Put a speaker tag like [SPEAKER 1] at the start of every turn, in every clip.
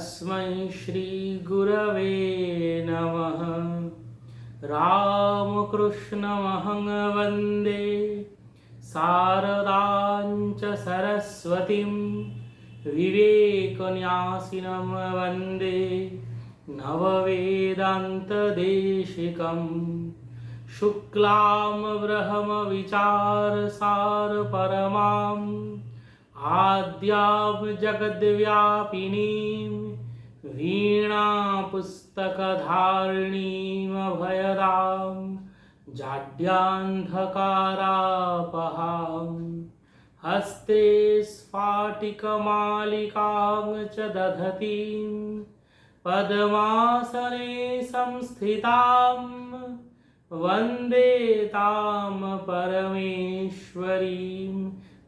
[SPEAKER 1] तस्मै श्रीगुरवे नमः। रामकृष्णमहं वन्दे शारदाञ्च सरस्वतीं विवेकन्यासिनं वन्दे नववेदान्तदेशिकम्। शुक्लां ब्रह्मविचारसारपरमाम् आद्यां जगद्व्यापिनीं वीणापुस्तकधारिणीमभयदां जाड्यान्धकारापहां हस्ते स्फाटिकमालिकां च दधतीं पद्मासने संस्थितां वंदे तां परमेश्वरीं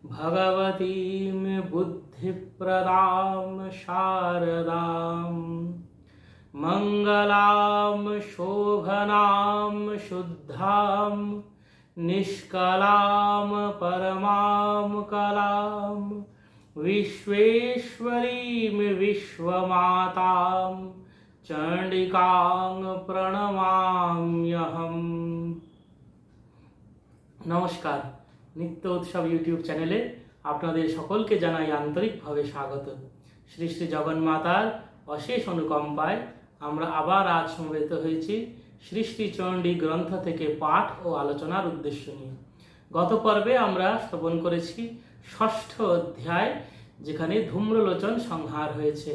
[SPEAKER 1] भगवतीं बुद्धिप्रदां शारदां मङ्गलां शोभनां शुद्धां निष्कलां परमां कलां विश्वेश्वरीं विश्वमातां চণ্ডিকাং প্রণমাম্যহম নমস্কার নিত্য উৎসব ইউটিউব চ্যানেলে আপনাদের সকলকে জানাই আন্তরিকভাবে স্বাগত। শ্রী শ্রী জগন্মাতার অশেষ অনুকম্পায় আমরা আবার আজ সমবেত হয়েছি সৃষ্টি চণ্ডী গ্রন্থ থেকে পাঠ ও আলোচনার উদ্দেশ্য নিয়ে। গত পর্বে আমরা শ্রবণ করেছি ষষ্ঠ অধ্যায়, যেখানে ধূম্রলোচন সংহার হয়েছে।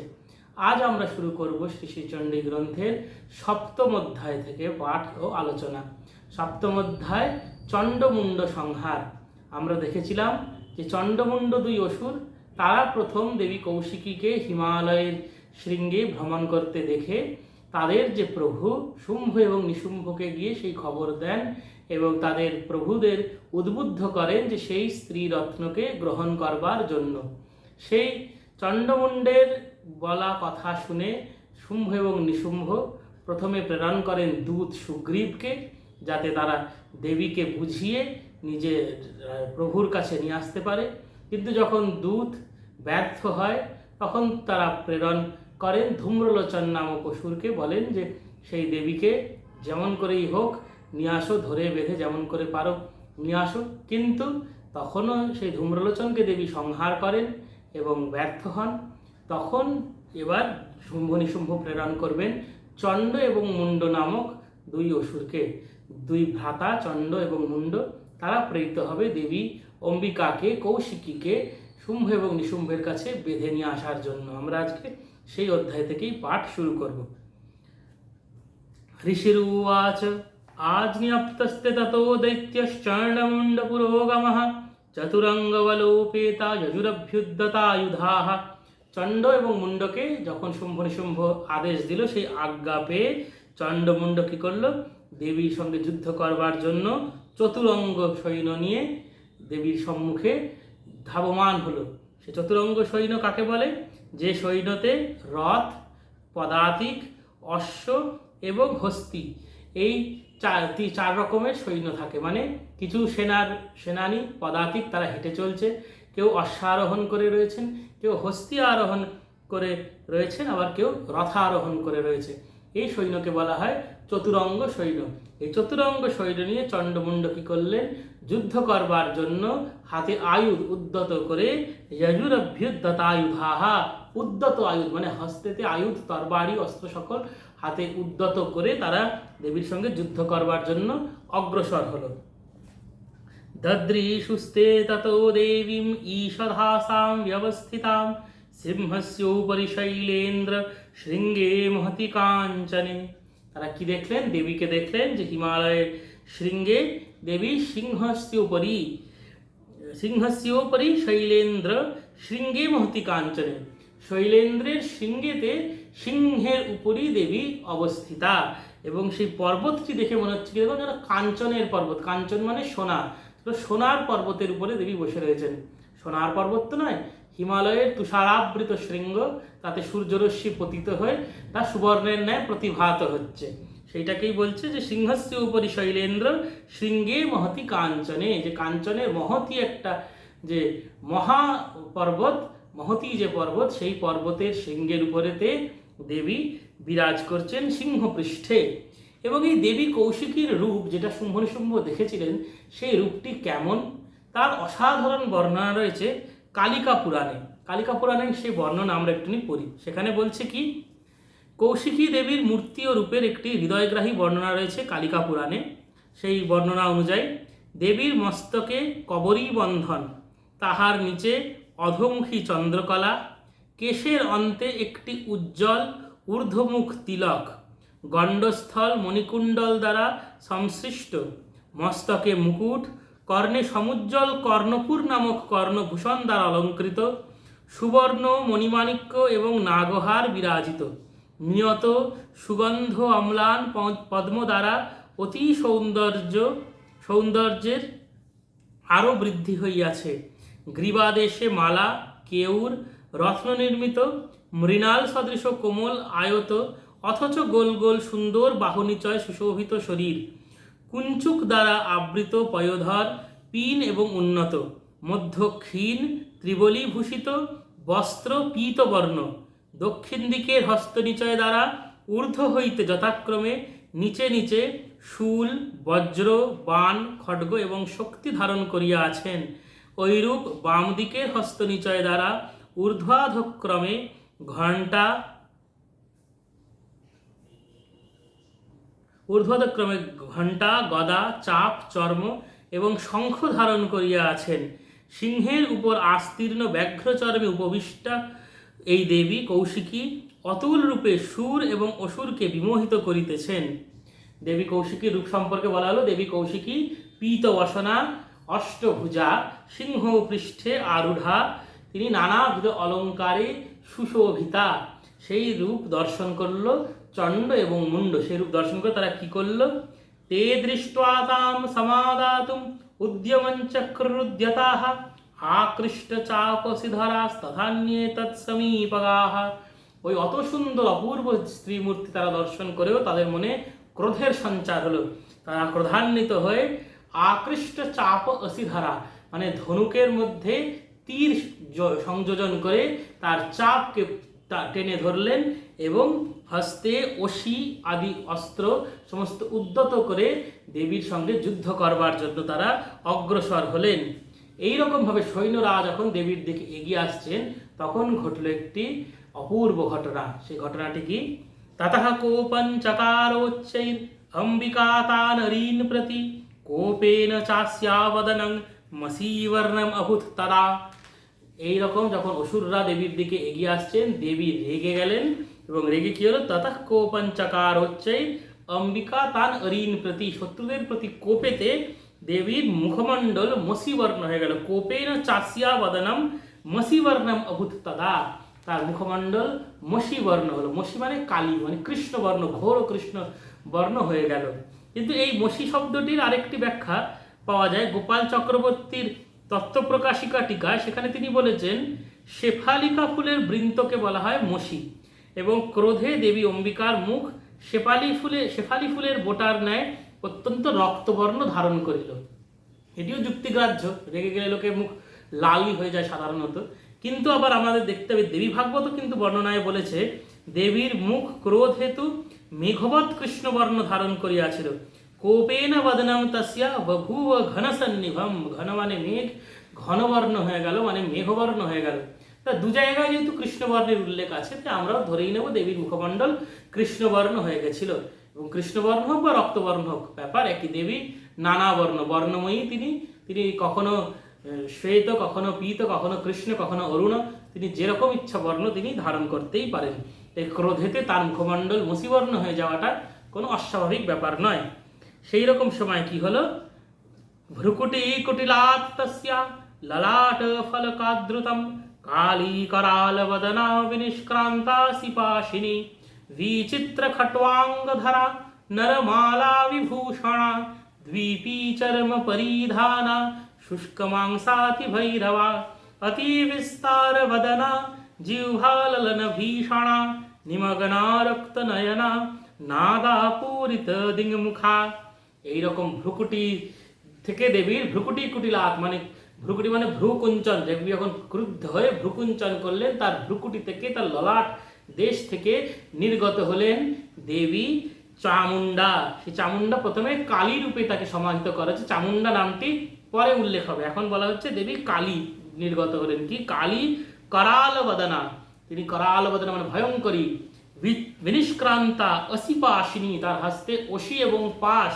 [SPEAKER 1] আজ আমরা শুরু করব শ্রী শ্রীচণ্ডী গ্রন্থের সপ্তম অধ্যায় থেকে পাঠ ও আলোচনা। সপ্তম অধ্যায় চণ্ডমুণ্ড সংহার। আমরা দেখেছিলাম যে চণ্ডমুণ্ড দুই অসুর, তারা প্রথম দেবী কৌশিকীকে হিমালয়ের শৃঙ্গে ভ্রমণ করতে দেখে তাদের যে প্রভু, শুম্ভ এবং নিশুম্ভকে গিয়ে সেই খবর দেন এবং তাদের প্রভুদের উদ্বুদ্ধ করেন যে সেই স্ত্রী রত্নকে গ্রহণ করবার জন্য। সেই চণ্ডমুণ্ডের বলা কথা শুনে শুম্ভ এবং নিশুম্ভ প্রথমে প্রেরণ করেন দূত সুগ্রীবকে, যাতে তারা দেবীকে বুঝিয়ে নিজের প্রভুর কাছে নিয়ে আসতে পারে। কিন্তু যখন দূত ব্যর্থ হয়, তখন তারা প্রেরণ করেন। ধূম্রলোচন নামক অসুরকে বলেন যে, সেই দেবীকে যেমন করেই হোক, নিয়ে আসো, ধরে বেঁধে যেমন করে পারো, নিয়ে আসো। কিন্তু তখনও সেই ধূম্রলোচনকে দেবী সংহার করেন এবং ব্যর্থ হন। তখন এবার শুম্ভ নিশুম্ভ প্রেরণ করবেন চণ্ড এবং মুণ্ড নামক দুই অসুরকে। দুই ভ্রাতা, চণ্ড এবং মুণ্ড। তারা প্রেরিত হবে দেবী অম্বিকাকে, কৌশিকীকে শুম্ভ এবং নিশুম্ভের কাছে বেঁধে নিয়ে আসার জন্য। আমরা আজকে সেই অধ্যায় থেকেই পাঠ শুরু করব। ঋষির উচ আজনিপ্তস্তে ততো দৈত্যশ্চণ্ডমুণ্ডপুরোগমঃ চতুরঙ্গবলোপেতা যজুরভ্যুদ্যতায়ুধাহ চণ্ড এবং মুণ্ডকে যখন শুম্ভ নিশুম্ভ আদেশ দিল, সেই আজ্ঞা পেয়ে চণ্ডমুণ্ড কী করল? দেবীর সঙ্গে যুদ্ধ করবার জন্য চতুরঙ্গ সৈন্য নিয়ে দেবীর সম্মুখে ধাবমান হলো। সে চতুরঙ্গ সৈন্য কাকে বলে? যে সৈন্যতে রথ, পদাতিক, অশ্ব এবং হস্তি এই চার চার রকমের সৈন্য থাকে। মানে কিছু সেনার সেনানী, পদাতিক তারা হেঁটে চলছে। কেউ অশ্বারোহণ করে রয়েছেন, কেউ হস্তি আরোহণ করে রয়েছেন, আবার কেউ রথারোহণ করে রয়েছে। এই সৈন্যকে বলা হয় চতুরঙ্গ সৈন্য এই চতুরঙ্গ সৈন্য নিয়ে চণ্ডমুণ্ড কি করলেন, যুদ্ধ করবার জন্য হাতে আয়ুধ উদ্যত করে যজুরভ্যুদ্ধতায়ুধাহা উদ্যত আয়ুধ মানে হস্তেতে আয়ুধ, তরবারি, অস্ত্র সকল হাতে উদ্যত করে তারা দেবীর সঙ্গে যুদ্ধ করবার জন্য অগ্রসর হলো। দদ্রীষুস্তে তত দেবীম ঈষধাসাং ব্যবস্থিতাম সিংহস্যোপরি শৈলেন্দ্র শৃঙ্গে মহতি কাঞ্চনে। তারা কি দেখলেন? দেবীকে দেখলেন যে হিমালয়ের শৃঙ্গে দেবী সিংহস্য উপরি সিংহস্যোপরি শৈলেন্দ্র শৃঙ্গে মহতি কাঞ্চনে। শৈলেন্দ্রের শৃঙ্গেতে সিংহের উপরই দেবী অবস্থিতা। এবং সেই পর্বতটি দেখে মনে হচ্ছে কি দেখুন? কাঞ্চনের পর্বত। কাঞ্চন মানে সোনা। তো সোনার পর্বতের উপরে দেবী বসে রয়েছেন। সোনার পর্বত তো নয় হিমালয়ের তুষারাবৃত শৃঙ্গ, তাতে সূর্যরশ্মি পতিত হয়ে তা সুবর্ণের ন্যায় প্রতিভাত হচ্ছে। সেইটাকেই বলছে যে সিংহস্য উপরি শৈলেন্দ্র, শৃঙ্গে মহতি কাঞ্চনে। যে কাঞ্চনের মহতি একটা যে মহা পর্বত, মহতি যে পর্বত, সেই পর্বতের শৃঙ্গের উপরেতে দেবী বিরাজ করছেন সিংহপৃষ্ঠে এবং এই দেবী কৌশিকীর রূপ যেটা শুম্ভনিশুম্ভ দেখেছিলেন, সেই রূপটি কেমন? তার অসাধারণ বর্ণনা রয়েছে। কালিকা পুরাণে, কালিকা পুরাণের সেই বর্ণনা আমরা একটুখানি পড়ি। সেখানে বলছে কি, কৌশিকী দেবীর মূর্তি ও রূপের একটি হৃদয়গ্রাহী বর্ণনা রয়েছে কালিকা পুরাণে। সেই বর্ণনা অনুযায়ী, দেবীর মস্তকে কবরী বন্ধন, তাহার নিচে অধোমুখী চন্দ্রকলা, কেশের অন্তে একটি উজ্জ্বল ঊর্ধ্বমুখ তিলক, গণ্ডস্থল মণিকুণ্ডল দ্বারা সংসৃষ্ট মস্তকে মুকুট কর্ণে সমুজ্জ্বল কর্ণপুর নামক কর্ণভূষণ দ্বারা অলঙ্কৃত, সুবর্ণ, মণিমাণিক্য এবং নাগহার বিরাজিত। নিয়ত সুগন্ধ অম্লান পদ্ম দ্বারা অতি সৌন্দর্য, সৌন্দর্যের আরও বৃদ্ধি হইয়াছে। গ্রীবাদেশে মালা, কেউর রত্ন নির্মিত মৃণাল সদৃশ কোমল আয়ত, অথচ গোল গোল সুন্দর বাহনিচয় সুশোভিত শরীর। কুঞ্চুক দ্বারা আবৃত পয়োধর, পিন এবং উন্নত। মধ্য ক্ষীণ, ত্রিবলীভূষিত, বস্ত্র পীতবর্ণ। দক্ষিণ দিকের হস্তনিচয় দ্বারা ঊর্ধ্ব হইতে যথাক্রমে নিচে নিচে শূল, বজ্র, বাণ খड्ग এবং শক্তি ধারণ করিয়া আছেন। ঐরূপ বাম দিকের হস্তনিচয় দ্বারা ঊর্ধ্বাধক্রমে ঘণ্টা ঊর্ধ্বক্রমে ঘণ্টা, গদা, চাপ, চর্ম এবং শঙ্খ ধারণ করিয়া আছেন। সিংহের উপর আস্তীর্ণ ব্যাঘ্রচর্মে উপবিষ্টা এই দেবী কৌশিকী অতুল রূপে সুর এবং অসুরকে বিমোহিত করিতেছেন। দেবী কৌশিকীর রূপ সম্পর্কে বলা হলো, দেবী কৌশিকী পীতবসনা, অষ্টভুজা সিংহ পৃষ্ঠে, আরূঢ়া, তিনি নানাবিধ অলঙ্কারে সুশোভিতা। সেই রূপ দর্শন করল চণ্ড এবং মুন্ড সেই রূপ দর্শন করে তারা কি করল? তে দৃষ্টা তাম সমাদাতুম উদ্যমঞ্চক্রুদ্যতাহ আকৃষ্ট চাপসিধরাস তথান্যে তৎসমীপগাহ ওই অত সুন্দর অপূর্ব স্ত্রী মূর্তি তারা দর্শন করেও তাদের মনে ক্রোধের সঞ্চার হলো। তারা ক্রোধান্বিত হয়ে আকৃষ্ট চাপ অসিধারা মানে ধনুকের মধ্যে তীর সংযোজন করে তার চাপকে তা- টেনে ধরলেন এবং হস্তে অসি আদি অস্ত্র সমস্ত উদ্যত করে দেবীর সঙ্গে যুদ্ধ করবার জন্য তারা অগ্রসর হলেন। এই রকমভাবে সৈন্যরা যখন দেবীর দিকে এগিয়ে আসছেন, তখন ঘটল একটি অপূর্ব ঘটনা। সেই ঘটনাটি কি? ততः কোপন চকারোচ্চৈর অম্বিকা তানরীন প্রতি, কোপেন চাস্যাবদনং মসীবর্ণম অভূত তদা। এইরকম যখন অসুররা দেবীর দিকে এগিয়ে আসছেন, দেবী রেগে গেলেন এবং রেগে কি হলো? তথা কোপঞ্চকার হচ্ছে অম্বিকা তান অরিন প্রতি, শত্রুদের প্রতি কোপেতে দেবীর মুখমণ্ডল মসিবর্ণ হয়ে গেল। কোপেন চাষিয়া বদনম মসিবর্ণম অভূত তদা। তার মুখমণ্ডল মসি বর্ণ হলো। মসি মানে কালী মানে কৃষ্ণ বর্ণ ঘোর কৃষ্ণ বর্ণ হয়ে গেল। কিন্তু এই মসি শব্দটির আরেকটি ব্যাখ্যা পাওয়া যায়। গোপাল চক্রবর্তীর তত্ত্বপ্রকাশিকা টিকায় সেখানে তিনি বলেছেন, শেফালিকা ফুলের বৃন্তকে বলা হয় মসি এবং ক্রোধে দেবী অম্বিকার মুখ শেফালি ফুলে, শেফালি ফুলের বোটার ন্যায় অত্যন্ত রক্তবর্ণ ধারণ করিল। এটিও যুক্তিগ্রাহ্য, রেগে গেলে লোকের মুখ লালই হয়ে যায় সাধারণত। কিন্তু আবার আমাদের দেখতে হবে, দেবী ভাগবত কিন্তু বর্ণনায় বলেছে, দেবীর মুখ ক্রোধ হেতু মেঘবৎ কৃষ্ণবর্ণ ধারণ করিয়াছিল। কোপেন বদনম তস্যা বভূব ঘন সন্নিভম ঘন মানে মেঘ ঘনবর্ণ হয়ে গেল মানে মেঘবর্ণ হয়ে গেল তা দু জায়গায় যেহেতু কৃষ্ণবর্ণের উল্লেখ আছে তাই আমরাও ধরেই নেব দেবীর মুখমণ্ডল কৃষ্ণবর্ণ হয়ে গেছিল এবং কৃষ্ণবর্ণ হোক বা রক্তবর্ণ হোক ব্যাপার একই দেবী নানা বর্ণ বর্ণময়ী তিনি তিনি কখনো শ্বেত কখনো পীত কখনো কৃষ্ণ কখনো অরুণ তিনি যেরকম ইচ্ছা বর্ণ তিনি ধারণ করতেই পারেন এই ক্রোধেতে তার মুখমণ্ডল মসিবর্ণ হয়ে যাওয়াটা কোনো অস্বাভাবিক ব্যাপার নয় সেই রকম সময় কি হলো? ভ্রুকুটি কুটিলাত তস্যা ললাট ফলকাদ্রুতম কালী कराल वदना विनिष्क्रांता सिपाशिनी विचित्र खट्वाङ्गधरा नरमाला विभूषणा द्वीपी चर्म परिधाना शुष्कमांसाति भैरवा अतिविस्तार वदना जिह्वाललन भीषणा निमगना रक्तनयना नादापूरित दिङ्मुखा দিংমুখা এইরকম ভ্রুকুটি থেকে দেবীর ভ্রুকুটি কুটিলাত মানে ভ্রুকুটি মানে ভ্রুকুঞ্চন। দেবী যখন ক্রুদ্ধ হয়ে ভ্রুকুঞ্চন করলেন, তার ভ্রুকুটি থেকে, তার ললাট দেশ থেকে নির্গত হলেন দেবী চামুন্ডা সেই চামুন্ডা প্রথমে কালী রূপে তাকে সমাহিত করা হচ্ছে চামুন্ডা নামটি পরে উল্লেখ হবে। এখন বলা হচ্ছে দেবী কালী নির্গত হলেন কি? কালী করাল বদনা তিনি করাল বদনা মানে ভয়ঙ্করী বিনিষ্ক্রান্তা অসিপাসিনী তার হস্তে অসি এবং পাশ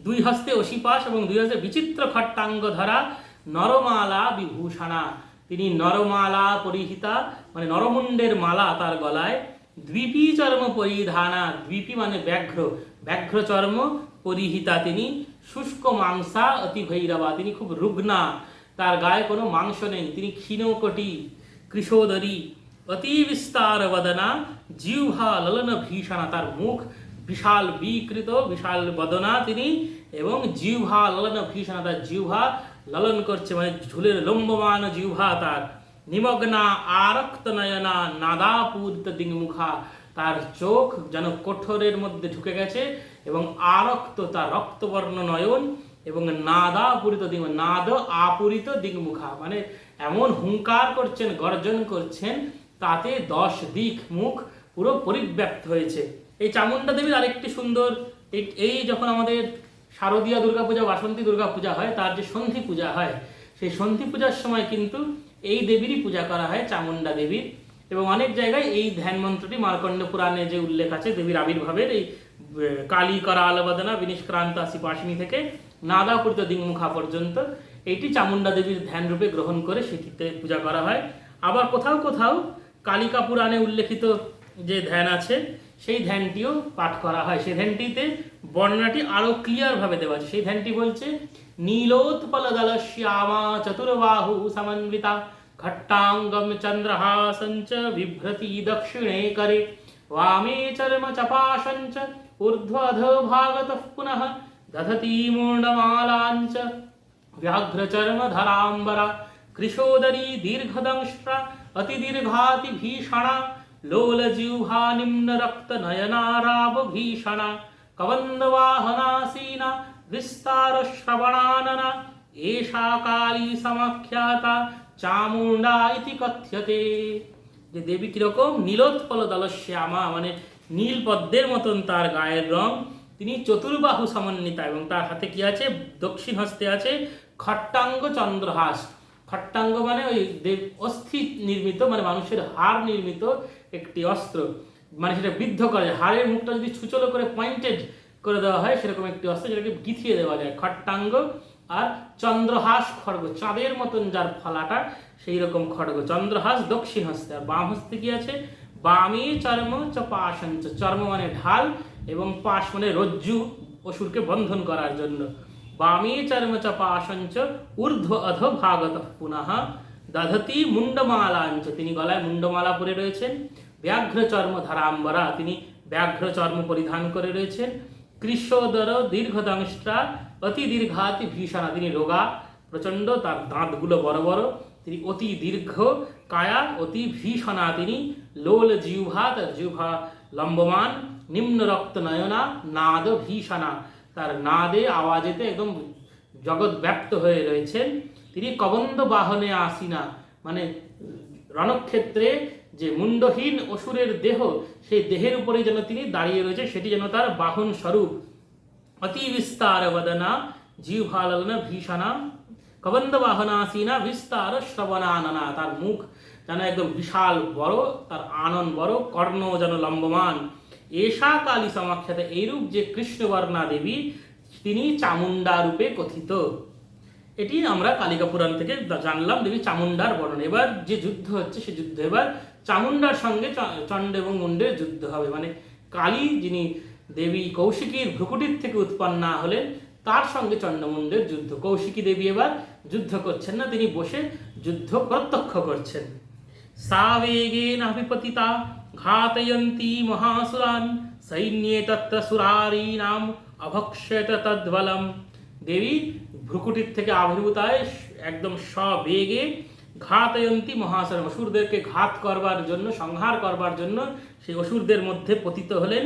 [SPEAKER 1] দুই হস্তে অসিপাশ এবং দুই হস্তে বিচিত্র খট্টাঙ্গ ধরা নরমালা বিভূষণা। তিনি নরমালা পরিহিতা মানে নরমুণ্ডের মালা তার গলায়। দ্বীপী চর্ম পরিধানা, দ্বীপী মানে ব্যাঘ্র। ব্যাঘ্র চর্ম পরিহিতা তিনি। শুষ্ক মাংসা অতি ভৈরবা, তিনি খুব রুগ্না। তার গায়ে কোনো মাংস নেই, তিনি ক্ষীণকটি কৃষোদরী অতি বিস্তার বদনা, জিহ্বা ললন ভীষণা তার মুখ। বিশাল বিকৃত, বিশাল বদনা তিনি এবং জিহ্বা, ললন ভীষণা তার জিহ্বা, ললন করছে মানে ঝুলের লম্বমান জিহ্বা তার। নিমগ্না আরক্ত নয়না নাদাপূরিত দিংমুখা তার চোখ যেন কঠোরের মধ্যে ঢুকে গেছে এবং আরক্ত তার রক্তবর্ণ নয়ন এবং নাদা পূরিত দিং নাদ আপূরিত দিংমুখা মানে এমন হুঙ্কার করছেন, গর্জন করছেন, তাতে দশ দিক মুখ পুরো পরিব্যাপ্ত হয়েছে। এই চামুণ্ডা দেবীর আরেকটি সুন্দর, এই- যখন আমাদের শারদীয়া দুর্গাপূজা, বাসন্তী দুর্গাপূজা হয়, তার যে সন্ধি পূজা হয়, সেই সন্ধি পূজার সময় কিন্তু এই দেবীরই পূজা করা হয় চামুণ্ডা দেবীর। এবং অনেক জায়গায় এই ধ্যান মন্ত্রটি মার্কণ্ড পুরাণে যে উল্লেখ আছে, দেবীর আবির্ভাবের এই কালী, করা, আলবাদনা, বিনিষ্ক্রান্ত আসি পাশিনী থেকে নাদাপূরিত দিংমুখা পর্যন্ত এইটি চামুণ্ডা দেবীর ধ্যান রূপে গ্রহণ করে সেটিতে পূজা করা হয়। আবার কোথাও কোথাও কালিকা পুরাণে উল্লেখিত যে ধ্যান আছে সেই ধ্যানটিও পাঠ করা হয় সেই ধ্যানটিতে বর্ণনাটি আরো ক্লিয়ার ভাবে দেওয়া আছে সেই ধ্যানটি বলছে নীলোৎপল দল শ্যামা চতুর্বাহু সমন্বিতা ঘট্টাঙ্গম চন্দ্রহাসঞ্চ বিভ্রতি দক্ষিণে করে वामे चर्म चपाशञ्च ऊर्ध्वध भागतः पुनः दधती मूर्णमालाञ्च व्याघ्रचर्मधराम्बरा कृशोदरी दीर्घदंष्ट्रा अतिदीर्घाति भीषणा लोलजिह्वा निम्नरक्तनयनाराव भीषणा कवन्दवाहनासीना विस्तारश्रवणानना एषा काली समाख्याता চামুন্ডা ইতি কথ্যতে যে দেবী কিরকম নীলোৎপল দলশ্যামা মানে নীল পদ্মের মতন তার গায়ের রং তিনি চতুর্বাহু সমন্বিতা এবং তার হাতে কি আছে দক্ষিণ হস্তে আছে খট্টাঙ্গ চন্দ্রহাস খট্টাঙ্গ মানে ওই দেব অস্থি নির্মিত মানে মানুষের হাড় নির্মিত একটি অস্ত্র। মানে সেটা বৃদ্ধ করা। যায় হাড়ের মুখটা যদি ছুচলো করে পয়েন্টেড করে দেওয়া হয়, সেরকম একটি অস্ত্র যেটাকে গিথিয়ে দেওয়া যায়। খট্টাঙ্গ আর চন্দ্রহাস খড়গ। চাঁদের মতন যার ফলাটা সেই রকম খড়গ। চন্দ্রহাস দক্ষিণ হস্তে। আর বাম হস্তে কি আছে? বামে চর্ম চ। পাশঞ্চ চর্ম মানে ঢাল এবং পাশ মানে রজ্জু অসুরকে বন্ধন করার জন্য। বামে চর্ম চ। পাশঞ্চ ঊর্ধ্ব, অধ, ভাগত। পুনঃ দধতি মুন্ডমালাঞ্চ তিনি গলায় মুন্ডমালা পরে রয়েছেন। ব্যাঘ্র ধারাম্বরা তিনি ব্যাঘ্র চর্ম পরিধান করে রয়েছেন। কৃষ্ণদর দীর্ঘদংষ্টা, অতি দীর্ঘাতি ভীষণা তিনি রোগা। প্রচণ্ড তার দাঁতগুলো বড় বড়। তিনি অতি দীর্ঘ, কায়া, অতি ভীষণা। তিনি লোল জিহ্বা, তার জিহ্বা লম্বমান, নিম্ন রক্ত নয়না, নাদ ভীষণা। তার নাদে, আওয়াজেতে একদম জগৎ ব্যপ্ত হয়ে রয়েছেন। তিনি কবন্দ বাহনে আসিনা। মানে রণক্ষেত্রে যে মুন্ডহীন অসুরের দেহ, সেই দেহের উপরে যেন তিনি দাঁড়িয়ে রয়েছে, সেটি যেন তার বাহন স্বরূপ। অতি বিস্তার বদনা জিহ্বালন ভীষণা কবন্দ বাহনাসীনা বিস্তার শ্রবণাননা তার মুখ যেন একদম বিশাল বড়, তার আনন বড়, কর্ণ যেন লম্বমান। এষা কালী সমাখ্যাত এইরূপ যে কৃষ্ণবর্ণা দেবী, তিনি চামুন্ডা রূপে কথিত। এটি আমরা কালিকা পুরাণ থেকে জানলাম দেবী চামুন্ডার বর্ণনা। এবার যে যুদ্ধ হচ্ছে, সে যুদ্ধ এবার চামুন্ডার সঙ্গে চণ্ড এবং মুন্ডের যুদ্ধ হবে। মানে কালী যিনি দেবী কৌশিকীর ভ্রুকুটির থেকে উৎপন্ন না হলেন, তার সঙ্গে চণ্ডমুণ্ডের যুদ্ধ। কৌশিকী দেবী এবার যুদ্ধ করছেন না, তিনি বসে যুদ্ধ প্রত্যক্ষ করছেন। সাবেগে নাভিপতিতা ঘাতয়ন্তী মহাসুরান, সৈন্যে তত্র সুরারি নাম তদ্বলম। দেবী ভ্রুকুটির থেকে আবির্ভূতায় একদম সবেগে ঘাতয়ন্তী মহাশয় অসুরদেরকে ঘাত করবার জন্য, সংহার করবার জন্য সেই অসুরদের মধ্যে পতিত হলেন।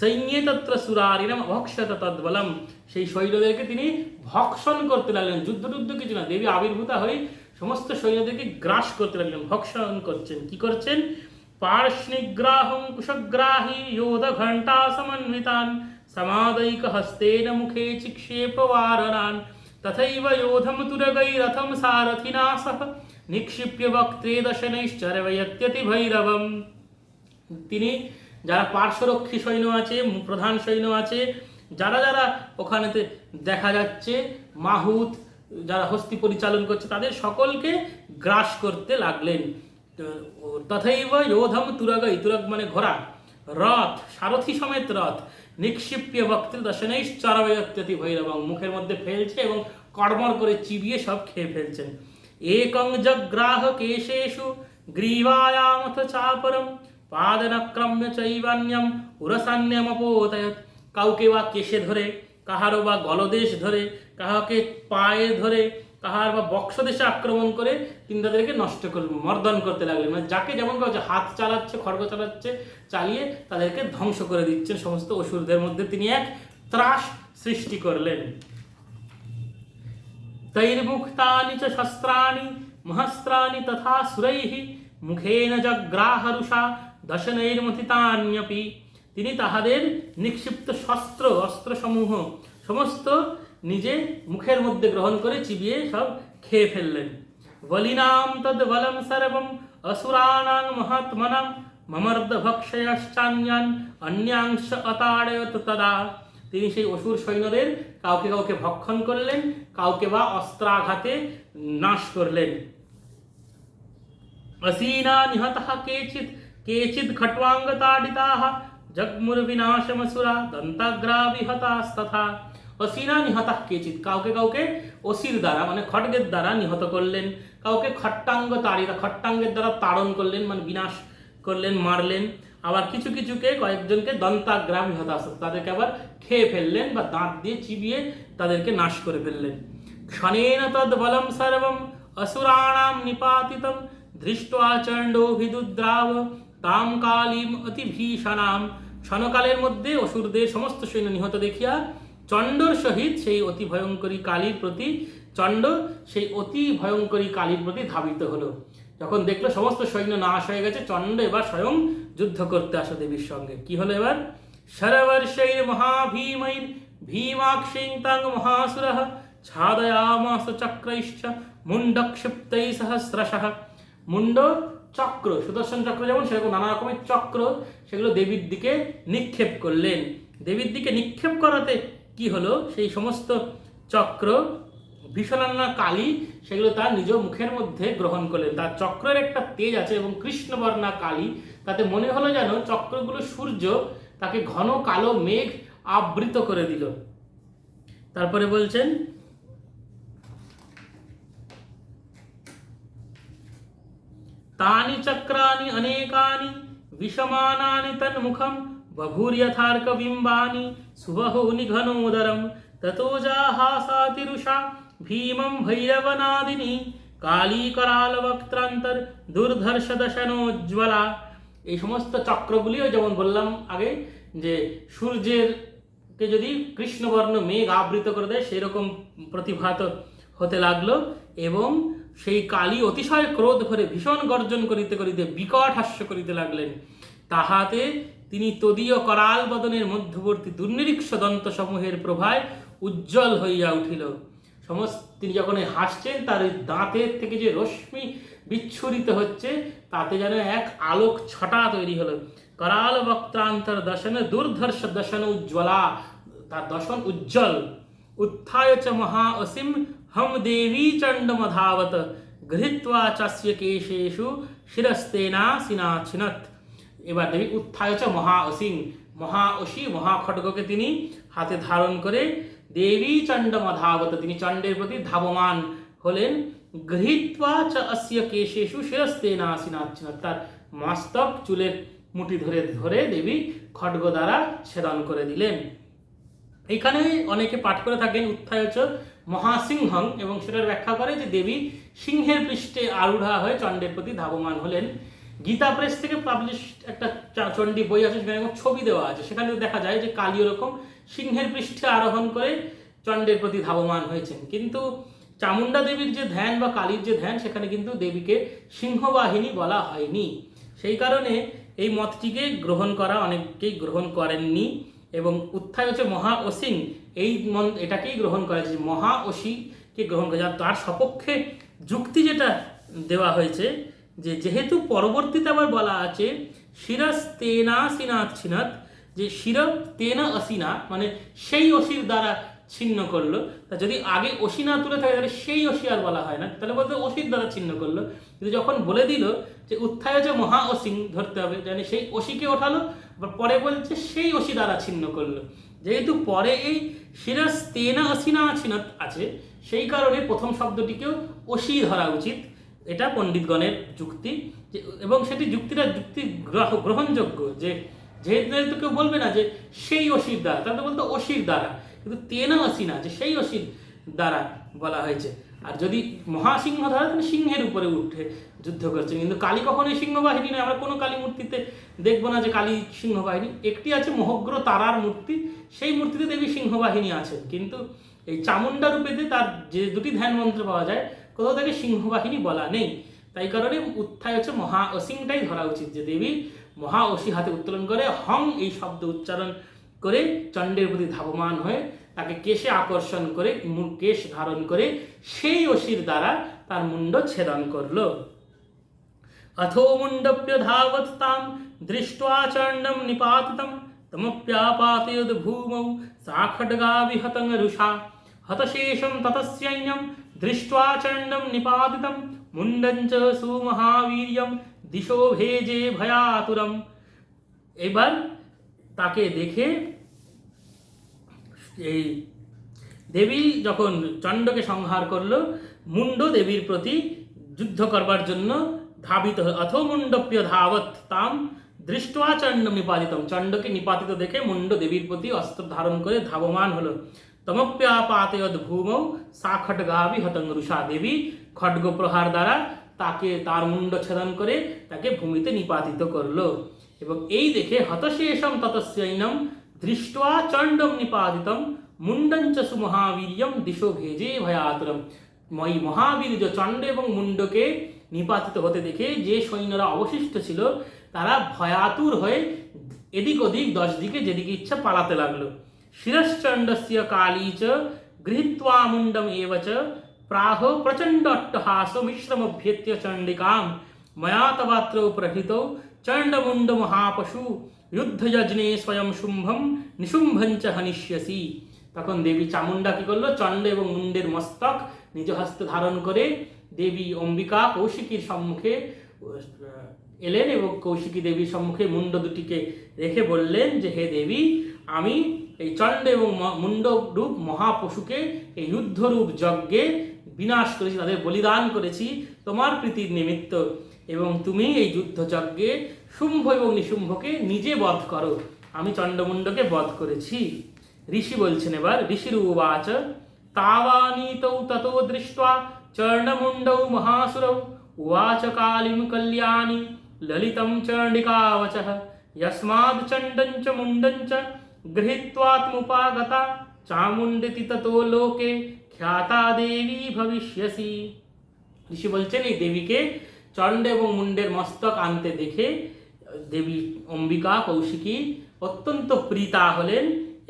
[SPEAKER 1] সৈন্যে তত্র সুরারিনাম অভক্ষত তদ্বলম। সেই সৈন্যদেরকে তিনি ভক্ষণ করতে লাগলেন। যুদ্ধ টুদ্ধ কিছু না, দেবী আবির্ভূতা হয়ে সমস্ত সৈন্যদেরকে গ্রাস করতে লাগলেন। ভক্ষণ করছেন। কি করছেন? পার্শ্নিগ্রাহম কুশগ্রাহী যোধ ঘণ্টা সমন্বিতান। সমাদৈক হস্তেন মুখে চিক্ষেপ তথৈব যোধম তুরগৈরথম সারথিনা সহ নিক্ষিপ্য বক্ত্রে দশনৈশ্চরবয়ত্যতি ভৈরবম তিনি যারা পার্শ্বরক্ষী সৈন্য আছে, প্রধান সৈন্য আছে, যারা যারা ওখানেতে দেখা যাচ্ছে, মাহুত, যারা হস্তি পরিচালন করছে, তাদের সকলকে গ্রাস করতে লাগলেন। তথৈব যোধম তুরগই তুরগ মানে ঘোড়া, রথ, সারথি সমেত রথ, নিক্ষিপ্য বক্তৃ দশনৈশ্চরবয়ত্যতি ভৈরবম মুখের মধ্যে ফেলছে এবং কড়মড় করে চিবিয়ে সব খেয়ে ফেলছেন। একং জগ্রাহ কেশেষু গ্রীবায়ামথ চাপরম পাদনক্রম্য চৈবান্যম উরসান্যমপোতয়ত কাউকে বা কেশে ধরে কাহারও বা গলদেশ ধরে কাহাকে পায়ে ধরে কাহার বা বক্ষদেশে আক্রমণ করে তিনি তাদেরকে নষ্ট করলেন মর্দন করতে লাগলেন মানে যাকে যেমন কাছে হাত চালাচ্ছে, খড়গ চালাচ্ছে, চালিয়ে তাদেরকে ধ্বংস করে দিচ্ছেন। সমস্ত অসুরদের মধ্যে তিনি এক ত্রাস সৃষ্টি করলেন। तैर्मुक्तानि च शस्त्राणि, महस्त्राणि तथा सुरैः, मुखेन জগ্রাহরুষা দশনৈর্মথিতান্যপি তিনি তাহাদের নিক্ষিপ্ত শস্ত্র অস্ত্রসমূহ সমস্ত নিজে মুখের মধ্যে গ্রহণ করে চিবিয়ে সব খেয়ে ফেললেন বলিনাম তদ বলম সর্বম অসুরাণাং মহাত্মনাম মমর্দ ভক্ষয়শ্চান্যান অন্যাংশ অতাড়য়ত তদা তিনি সেই অসুর সৈন্যদের কাউকে কাউকে ভক্ষণ করলেন, কাউকে বা অস্ত্রাঘাতে নাশ করলেন। অসীনা নিহতः কেচিৎ কেচিৎ খট্বাঙ্গতাডিতাः জগ্মুর্বিনাশমসুরা দন্তাগ্রা বিহতাস্তথা অসীনা নিহতাः কেচিৎ, কাউকে কাউকে অসির দ্বারা মানে খড়গের দ্বারা নিহত করলেন, কাউকে খট্টাঙ্গ তাড়িতা খট্টাঙ্গের দ্বারা তাড়ন করলেন মানে বিনাশ করলেন, মারলেন। আবার কিছু কিছুকে কয়েকজনকে দন্তাগ্রামী হতাশ তাদেরকে আবার খেয়ে ফেললেন বা দাঁত দিয়ে চিবিয়ে তাদেরকে নাশ করে ফেললেন। ক্ষণেন তদ বলম সর্বম অসুরাণাম নিপাতিতম ধৃষ্ট্বা চণ্ডোভিদুদ্রাব তাম কালীম অতি ভীষণাম। ক্ষণকালের মধ্যে অসুরদের সমস্ত সৈন্য নিহত দেখিয়া চণ্ডর সহিত সেই অতি ভয়ঙ্করী কালীর প্রতি চণ্ড সেই অতি ভয়ঙ্করী কালীর প্রতি ধাবিত হলো। যখন দেখল সমস্ত সৈন্য নাশ হয়ে গেছে, চণ্ড এবার স্বয়ং যুদ্ধ করতে আসো দেবীর সঙ্গে। কি হলো এবার? শরবর্ষৈর মহাভীমৈর ভীমাক্ষিং তাং মহাসুর ছাদয়ামাস চক্রৈশ্চ মুন্ডক্ষিপ্তৈ সহস্রশः। মুন্ড চক্র, সুদর্শন চক্র যেমন, সেরকম নানা রকমের চক্র সেগুলো দেবীর দিকে নিক্ষেপ করলেন। দেবীর দিকে নিক্ষেপ করাতে কি হলো? সেই সমস্ত চক্র ভীষণান্না কালী সেগুলো তার নিজ মুখের মধ্যে গ্রহণ করলেন। তার চক্রের একটা তেজ আছে এবং কৃষ্ণবর্ণা কালী তাতে মনে হলো যেন চক্রগুলো সূর্য, তাকে ঘন কালো মেঘ আবৃত করে দিল। তারপরে বলছেন, তানি চক্রানি অনেকানি, বিষমানানি তন্মুখম, বভূর্যথার্কবিম্বানি সুবহূনি ঘনোদরম ততো জাহাসাতিরুষা ভীমম ভৈরবনাদিনী কালী করাল বক্ত্রান্তর দুর্ধর্ষ দশনোজ্জ্বলা এই সমস্ত চক্রগুলিও যেমন বললাম আগে, যে সূর্যের কে যদি কৃষ্ণবর্ণ মেঘ আবৃত করে দেয়, সেরকম প্রতিভাত হতে লাগল এবং সেই কালী অতিশয় ক্রোধ ভরে ভীষণ গর্জন করিতে করিতে বিকট হাস্য করিতে লাগলেন। তাহাতে তিনি তদীয় করাল বদনের মধ্যবর্তী দুর্নিরীক্ষ দন্ত সমূহের প্রভায় উজ্জ্বল হইয়া উঠিল। সমস্ত, তিনি যখন হাসছেন, তার দাঁতের থেকে যে রশ্মি বিচ্ছুরিত হচ্ছে, তাতে যেন এক আলোক ছটা তৈরি হলো। করাল বক্ত্রান্তর দশন দুর্ধর্ষ দশন উজ্জ্বলা, তার দশন উজ্জ্বল। উত্থায় চ মহা অসীম, হম দেবী চণ্ডমধাবত, গৃহীত্বা চাস্য কেশেষু শিরস্তেনা সিনাছিনত এবার দেবী উত্থায় চ মহা অসীম। মহা অসি, মহা খড়গকে তিনি হাতে ধারণ করে দেবী চণ্ডমধাবত তিনি চণ্ডের প্রতি ধাবমান হলেন গৃহীত্বা চ অস্য কেশেষু শিরস্তেনা সিনাছিনত তার মস্তক চুলের মুঠি ধরে ধরে দেবী খड्ग দ্বারা ছেদন করে দিলেন এখানে অনেকে পাঠ করে থাকেন উত্থায়চ মহাসিংহং এবং সেটার ব্যাখ্যা করে যে দেবী সিংহের পৃষ্ঠে আরূঢ়া হয়ে চণ্ডের প্রতি ধাবমান হলেন। গীতা প্রেস থেকে পাবলিশ একটা চণ্ডী বই আছে, সেখানে ছবি দেওয়া আছে। সেখানে দেখা যায় যে কালী ওরকম সিংহের পৃষ্ঠে আরোহণ করে চণ্ডের প্রতি ধাবমান হয়েছেন। কিন্তু চামুণ্ডা দেবীর যে ধ্যান বা কালীর যে ধ্যান, সেখানে কিন্তু দেবীকে সিংহবাহিনী বলা হয়নি। সেই কারণে এই মতটিকে গ্রহণ করা অনেকেই গ্রহণ করেননি এবং উত্থায় হচ্ছে মহা অসিং এই মন, এটাকেই গ্রহণ করা যে মহা অসিকে গ্রহণ করা। তার সপক্ষে যুক্তি যেটা দেওয়া হয়েছে যে, যেহেতু পরবর্তীতে আবার বলা আছে শিরস তেনা সিনাথ যে শির তেনা অসিনা মানে সেই অসির দ্বারা ছিন্ন করল। তা যদি আগে অসি না তুলে থাকে, তাহলে সেই অসি আর বলা হয় না। তাহলে বলতে অসির দ্বারা ছিন্ন করল। কিন্তু যখন বলে দিল যে উত্থায় যে মহা অসিং ধরতে হবে মানে সেই অসিকে ওঠালো পরে বলছে সেই অসি দ্বারা ছিন্ন করল। যেহেতু পরে এই শিরাস তেনা অসিনা ছিনাত আছে, সেই কারণে প্রথম শব্দটিকেও অসি ধরা উচিত। এটা পণ্ডিতগণের যুক্তি। এবং সেটি যুক্তিটা যুক্তি গ্রহ- গ্রহণযোগ্য যে যেহেতু কেউ বলবে না যে সেই অসির দ্বারা, তাহলে বলতো অসির দ্বারা। কিন্তু তেনা অসি না, যে সেই অসির দ্বারা বলা হয়েছে। আর যদি মহাসিংহ ধরা, তাহলে সিংহের উপরে উঠে যুদ্ধ করছে। কিন্তু কালী কখনোই সিংহবাহিনী নয়। আমরা কোনো কালী মূর্তিতে দেখব না যে কালী সিংহবাহিনী। একটি আছে মহগ্র তারার মূর্তি। সেই মূর্তিতে দেবী সিংহবাহিনী আছে কিন্তু এই চামুন্ডা রূপেতে তার যে দুটি ধ্যান মন্ত্র পাওয়া যায়, কোথাও থেকে সিংহবাহিনী বলা নেই। তাই কারণে উত্থায় হচ্ছে মহা অসিংটাই ধরা উচিত। যে দেবী মহা অসি হাতে উত্তোলন করে, হং এই শব্দ উচ্চারণ করে চণ্ডের প্রতি ধাবমান হয়ে তাকে কেশে আকর্ষণ করে কেশ ধারণ করে সেই অসির দ্বারা তার মুন্ড ছেদন করল। অথো মুন্ডপ্য ধাবত তাম দৃষ্টা চণ্ডম নিপাততম তমপ্যাপাতয়দ ভূমৌ সাখডগা বিহতং রুষা, হতশেষম ততস্যৈনম দৃষ্ট্বা চণ্ডম নিপাতিতম মুন্ডঞ্চ সুমহাবীর্যম দিশো ভেজে ভয়াতুরম। এবার তাকে দেখে এই দেবী যখন চণ্ডকে সংহার করল, মুন্ড দেবীর প্রতি যুদ্ধ করবার জন্য ধাবিত অথ মুন্ডপ্য ধাবত তাম দৃষ্টা চণ্ড নিপাতিতম। চণ্ডকে নিপাতিত দেখে মুন্ড দেবীর প্রতি অস্ত্র ধারণ করে ধাবমান হল। তমপ্যাপাতয়দ ভূমৌ সা খটগাভি হতঙ্গরুষা দেবী খড্গ প্রহার দ্বারা তাকে তার মুন্ড ছেদন করে তাকে ভূমিতে নিপাতিত করল। এবং এই দেখে হতশেষম ততস্যৈনম দৃষ্ট্বা চণ্ডম নিপাতিতম মুন্ডঞ্চ সুমহাবীর্যম দিশো ভেজে ভয়াতুরম। মই মহাবীর্য চণ্ড এবং মুন্ডকে নিপাতিত হতে দেখে যে সৈন্যরা অবশিষ্ট ছিল, তারা ভয়াতুর হয়ে এদিক ওদিক দশ দিকে যেদিকে ইচ্ছা পালাতে লাগল। শিরশ্চণ্ডস্য কালী চ গৃহীত্বা মুন্ডম এব চ প্রাহ প্রচণ্ড অট্টহাস মিশ্রমভ্যেত্য চণ্ডিকাম ময়া তবাত্র প্রহৃতৌ চণ্ডমুণ্ড মহাপশু যুদ্ধযজ্ঞে স্বয়ং শুম্ভম নিশুম্ভঞ্চ হনিষ্যসি তখন দেবী চামুণ্ডা কি করল? চণ্ড এবং মুন্ডের মস্তক নিজ হস্তে ধারণ করে দেবী অম্বিকা কৌশিকীর সম্মুখে এলেন এবং কৌশিকী দেবীর সম্মুখে মুন্ড দুটিকে রেখে বললেন যে, হে দেবী, আমি এই চণ্ড এবং ম- মুন্ড রূপ মহাপশুকে এই যুদ্ধরূপ যজ্ঞে বিনাশ করেছি, তাদের বলিদান করেছি, তোমার প্রীতির নিমিত্ত। এবং তুমি এই যুদ্ধযজ্ঞে শুম্ভ এবং নিশুম্ভকে নিজে বধ করো। আমি চণ্ডমুণ্ডকে বধ করেছি। ঋষি বলছেন এবার ঋষির উবাচ তাওয়ানীতৌ ততো দৃষ্টা চর্ণমুণ্ডৌ মহাসুরৌ, উবাচ কালিম কল্যাণী ললিতম চণ্ডিকাবচ। যস্মাদ চণ্ডঞ্চ মুণ্ডঞ্চ গৃহীত্বাত্মুপাগতা চামুণ্ডিতি ততো লোকে খ্যাতা দেবী ভবিষ্যসি ঋষি বলছেন এই দেবীকে চণ্ড এবং মুন্ডের মস্তক আনতে দেখে দেবী অম্বিকা কৌশিকী অত্যন্ত প্রীতা হলেন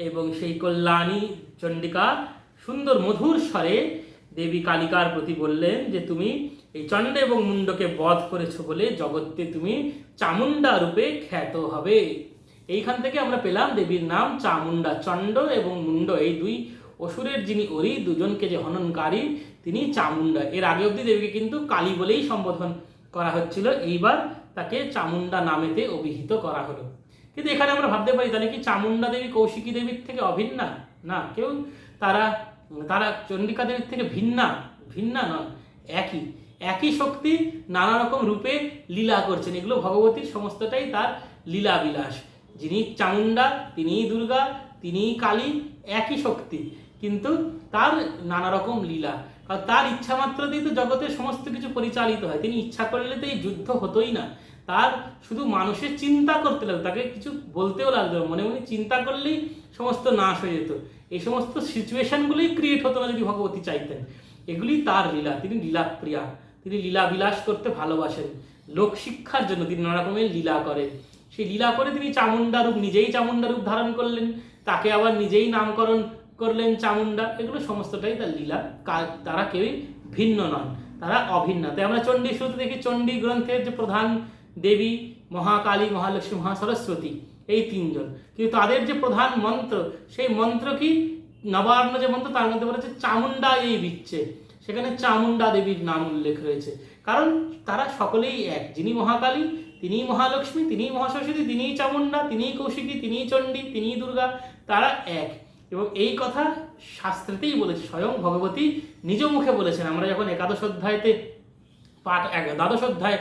[SPEAKER 1] এবং সেই কল্যাণী চণ্ডিকা সুন্দর মধুর স্বরে দেবী কালিকার প্রতি বললেন যে, তুমি এই চণ্ড এবং মুন্ডকে বধ করেছ বলে জগতে তুমি চামুণ্ডা রূপে খ্যাত হবে। এইখান থেকে আমরা পেলাম দেবীর নাম চামুণ্ডা, চণ্ড এবং মুন্ড এই দুই অসুরের যিনি অরি, দুজনকে যে হননকারী, তিনি চামুণ্ডা। এর আগে অবধি দেবীকে কিন্তু কালী বলেই সম্বোধন করা হচ্ছিল। এইবার তাকে চামুণ্ডা নামেতে অভিহিত করা হলো। কিন্তু এখানে আমরা ভাবতে পারি, তাহলে কি চামুণ্ডা দেবী কৌশিকী দেবীর থেকে অভিন্না? না, কেউ তারা তারা চণ্ডিকা দেবীর থেকে ভিন্না ভিন্না নয়, একই। একই শক্তি নানা রকম রূপে লীলা করছেন। এগুলো ভগবতীর সমস্তটাই তার লীলা বিলাস যিনি চামুণ্ডা, তিনিই দুর্গা, তিনিই কালী, একই শক্তি। কিন্তু তার নানা রকম লীলা। কারণ তার ইচ্ছা মাত্রতেই তো জগতের সমস্ত কিছু পরিচালিত হয়। তিনি ইচ্ছা করলে তো এই যুদ্ধ হতোই না। তার শুধু মানুষের চিন্তা করতে লাগতো তাকে কিছু বলতেও লাগতো মনে মনে চিন্তা করলেই সমস্ত নাশ হয়ে যেত। এই সমস্ত সিচুয়েশনগুলোই ক্রিয়েট হতো না যদি ভগবতী চাইতেন। এগুলি তার লীলা। তিনি লীলাপ্রিয়া। তিনি লীলা বিলাস করতে ভালোবাসেন। লোক শিক্ষার জন্য তিনি নানা রকমের লীলা করেন। সেই লীলা করে তিনি চামুন্ডা রূপ নিজেই চামুন্ডা রূপ ধারণ করলেন। তাকে আবার নিজেই নামকরণ করলেন চামুন্ডা এগুলো সমস্তটাই তার লীলা। তারা কেউই ভিন্ন নন, তারা অভিন্ন। তাই আমরা চণ্ডী শুরুতে দেখি, চণ্ডী গ্রন্থের যে প্রধান দেবী মহাকালী, মহালক্ষ্মী, মহাসরস্বতী, এই তিনজন। কিন্তু তাদের যে প্রধান মন্ত্র, সেই মন্ত্র কি? নবান্ন যে মন্ত্র, তার মধ্যে বলেছে চামুন্ডা এই বিচ্ছে সেখানে চামুন্ডা দেবীর নাম উল্লেখ রয়েছে। কারণ তারা সকলেই এক। যিনি মহাকালী, তিনিই মহালক্ষ্মী, তিনিই মহাসরস্বতী, তিনিই চামুন্ডা তিনিই কৌশিকী, তিনিই চণ্ডী, তিনিই দুর্গা, তারা এক। এবং এই কথা শাস্ত্রেতেই বলেছে, স্বয়ং ভগবতী নিজ মুখে বলেছেন। আমরা যখন একাদশ অধ্যায়তে পাঠ এক- দ্বাদশ অধ্যায়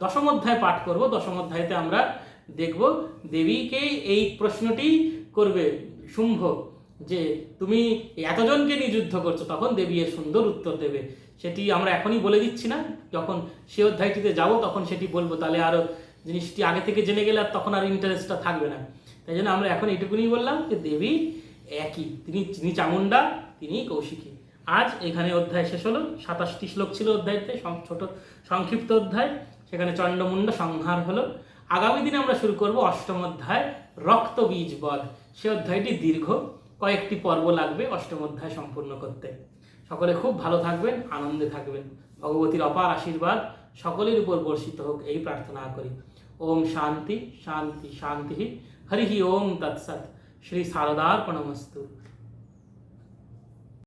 [SPEAKER 1] দশম অধ্যায় পাঠ করব, দশম অধ্যায়তে আমরা দেখব, দেবীকে এই প্রশ্নটি করবে, শুম্ভ, যে তুমি এতজনকে নিয়ে যুদ্ধ করছ, তখন দেবী এর সুন্দর উত্তর দেবে। সেটি আমরা এখনই বলে দিচ্ছি না। যখন সে অধ্যায়টিতে যাব, তখন সেটি বলব। তাহলে আরও জিনিসটি আগে থেকে জেনে গেলে আর তখন আর ইন্টারেস্টটা থাকবে না। তাই জন্য আমরা এখন এইটুকুনি বললাম যে দেবী একই। তিনি যিনি চামুন্ডা তিনি কৌশিকী। আজ এখানে অধ্যায় শেষ হলো। সাতাশটি শ্লোক ছিল অধ্যায়তে ছোট, সংক্ষিপ্ত অধ্যায়। সেখানে চণ্ডমুণ্ড সংহার হলো। আগামী দিনে আমরা শুরু করব অষ্টম অধ্যায়, রক্ত বীজ বধ। সে অধ্যায়টি দীর্ঘ। কয়েকটি পর্ব লাগবে অষ্টম অধ্যায় সম্পূর্ণ করতে। সকলে খুব ভালো থাকবেন, আনন্দে থাকবেন। ভগবতীর অপার আশীর্বাদ সকলের উপর বর্ষিত হোক, এই প্রার্থনা করি। ওম শান্তি শান্তি শান্তি। হরি ওম তৎসৎ। শ্রী শারদার্পণমস্তু